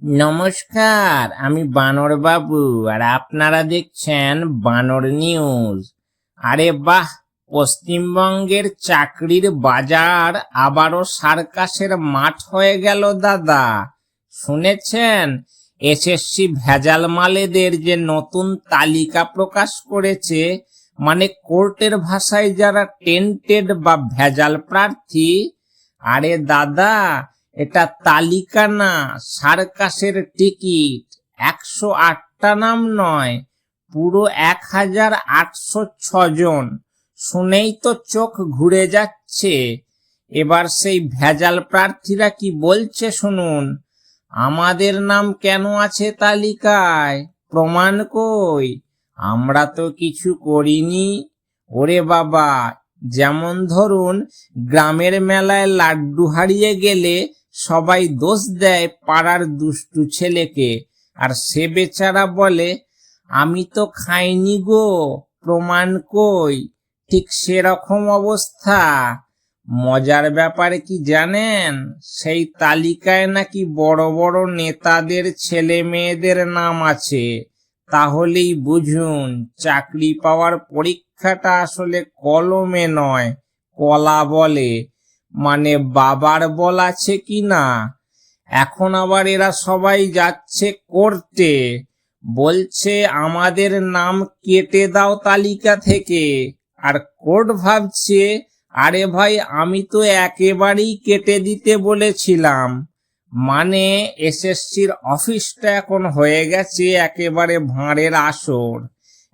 নমস্কার, আমি বানর বাবু আর আপনারা দেখছেন বানর নিউজ। আরে বাহ, পশ্চিমবঙ্গের চাকরির বাজার আবারও সার্কাসের মাঠ হয়ে গেল দাদা। শুনেছেন? এসএসসি ভেজাল মালেদের যে নতুন তালিকা প্রকাশ করেছে মানে কোর্টের ভাষায় যারা টেন্টেড বা ভেজাল প্রার্থী, আরে দাদা এটা তালিকা না, সার্কাসের টিকিট। একশো আটটা নাম নয়, পুরো এক হাজার আটশো ছজন শুনেই তো চোখ ঘুরে যাচ্ছে। এবার সেই ভেজাল প্রার্থীরা কি বলছে শুনুন। আমাদের নাম কেন আছে তালিকায়? প্রমাণ কই? আমরা তো কিছু করিনি। ওরে বাবা, যেমন ধরুন, গ্রামের মেলায় লাড্ডু হারিয়ে গেলে সবাই দোষ দেয় পাড়ার দুষ্টু ছেলেকে। আর সে বেচারা বলে, আমি তো খাইনি গো, প্রমাণ কই? ঠিক সেরকম অবস্থা। মজার ব্যাপারে কি জানেন? সেই তালিকায় নাকি বড় বড় নেতাদের ছেলে মেয়েদের নাম আছে। তাহলেই বুঝুন, চাকরি পাওয়ার পরীক্ষাটা আসলে কলমে নয়, কলা বলে। মানে বাবার বল আছে কি না? এখন আবার এরা সবাই যাচ্ছে কোর্টে। বলছে, আমাদের নাম কেটে দাও তালিকা থেকে। আর কোর্ট ভাবছে, আরে ভাই, আমি তো একেবারেই কেটে দিতে বলেছিলাম। মানে এসএসসির অফিসটা এখন হয়ে গেছে একেবারে ভাঁড়ের আসর।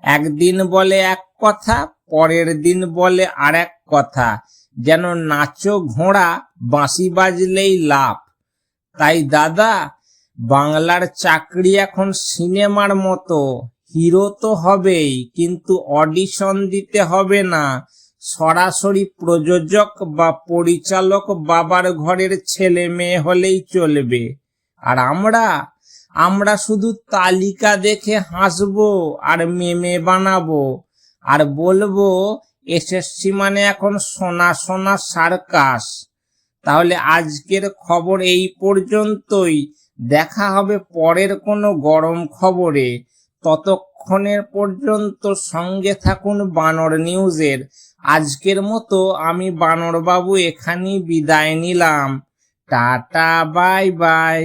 একদিন বলে এক কথা পরের দিন বলে আর এক কথা, যেন নাচো ঘোড়া, বাঁশি বাজলেই লাভ তাই দাদা, বাংলার চাকরি এখন সিনেমার মতো। হিরো তো হবেই, কিন্তু অডিশন দিতে হবে না। সরাসরি প্রযোজক বা পরিচালক বাবার ঘরের ছেলে মেয়ে হলেই চলবে। আর আমরা আমরা শুধু তালিকা দেখে হাসবো আর মেমে বানাবো। আর বলব, এসএসসি মানে এখন সোনা সোনা সার্কাস। তাহলে আজকের খবর এই পর্যন্তই। দেখা হবে পরের কোনো গরম খবরে। ততক্ষণের পর্যন্ত সঙ্গে থাকুন বানর নিউজের। আজকের মতো আমি বানর বাবু এখানেই বিদায় নিলাম। Tata, bye bye.